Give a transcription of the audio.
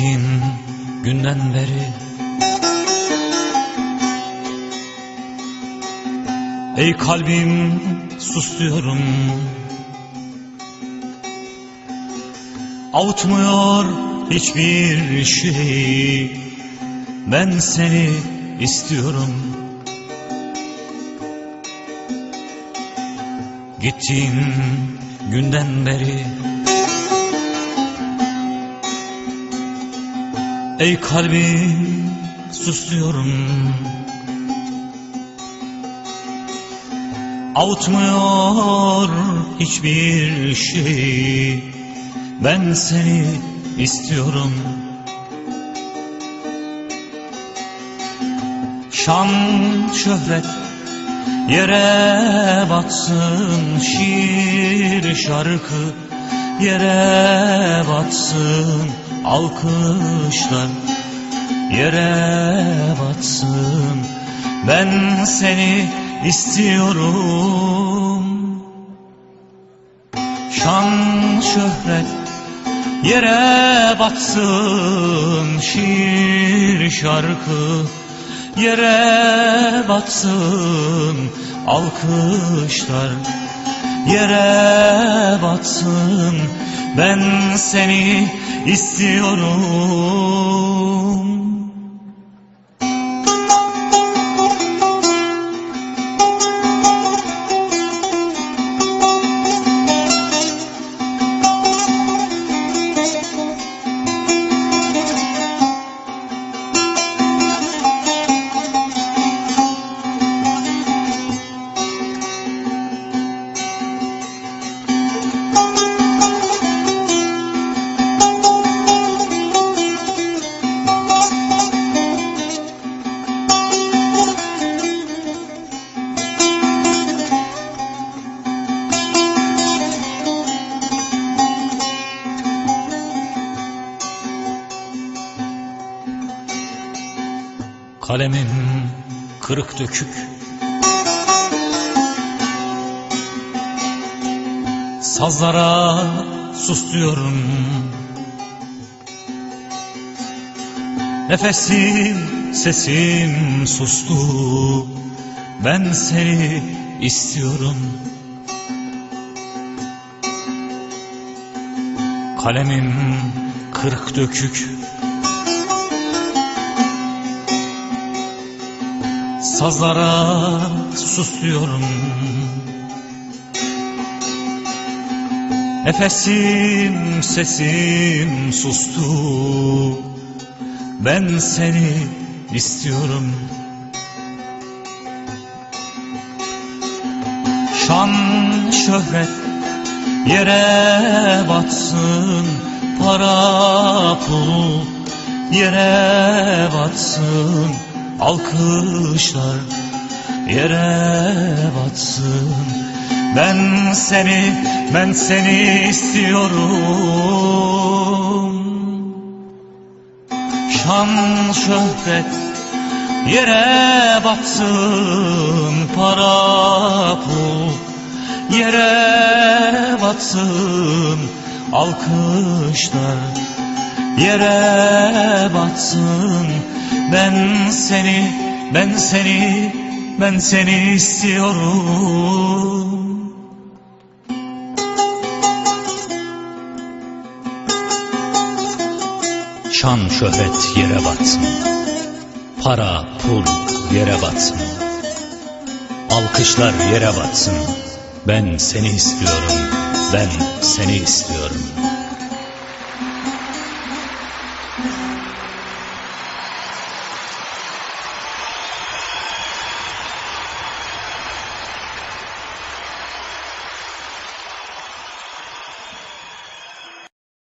Gittiğin günden beri Ey kalbim sus diyorum Avutmuyor hiçbir şey Ben seni istiyorum. Gittiğin günden beri Ey kalbim sus diyorum Avutmuyor hiçbir şey. Ben seni istiyorum. Şan şöhret yere batsın. Şiir şarkı yere batsın Alkışlar yere batsın. Ben seni istiyorum. Şan şöhret yere batsın Şiir şarkı yere batsın Alkışlar yere batsın. Ben seni istiyorum Kalemim kırık dökük. Sazlara sus diyorum. Nefesim sesim sustu. Ben seni istiyorum. Kalemim kırık dökük Sazlara sus diyorum Nefesim sesim sustu. Ben seni istiyorum. Şan şöhret yere batsın. Para pul yere batsın Alkışlar yere batsın. Ben seni, ben seni istiyorum. Şan şöhret yere batsın. Para pul yere batsın. Alkışlar yere batsın. Ben seni, ben seni, ben seni istiyorum. Şan şöhret yere batsın. Para, pul yere batsın. Alkışlar yere batsın. Ben seni istiyorum Ben seni istiyorum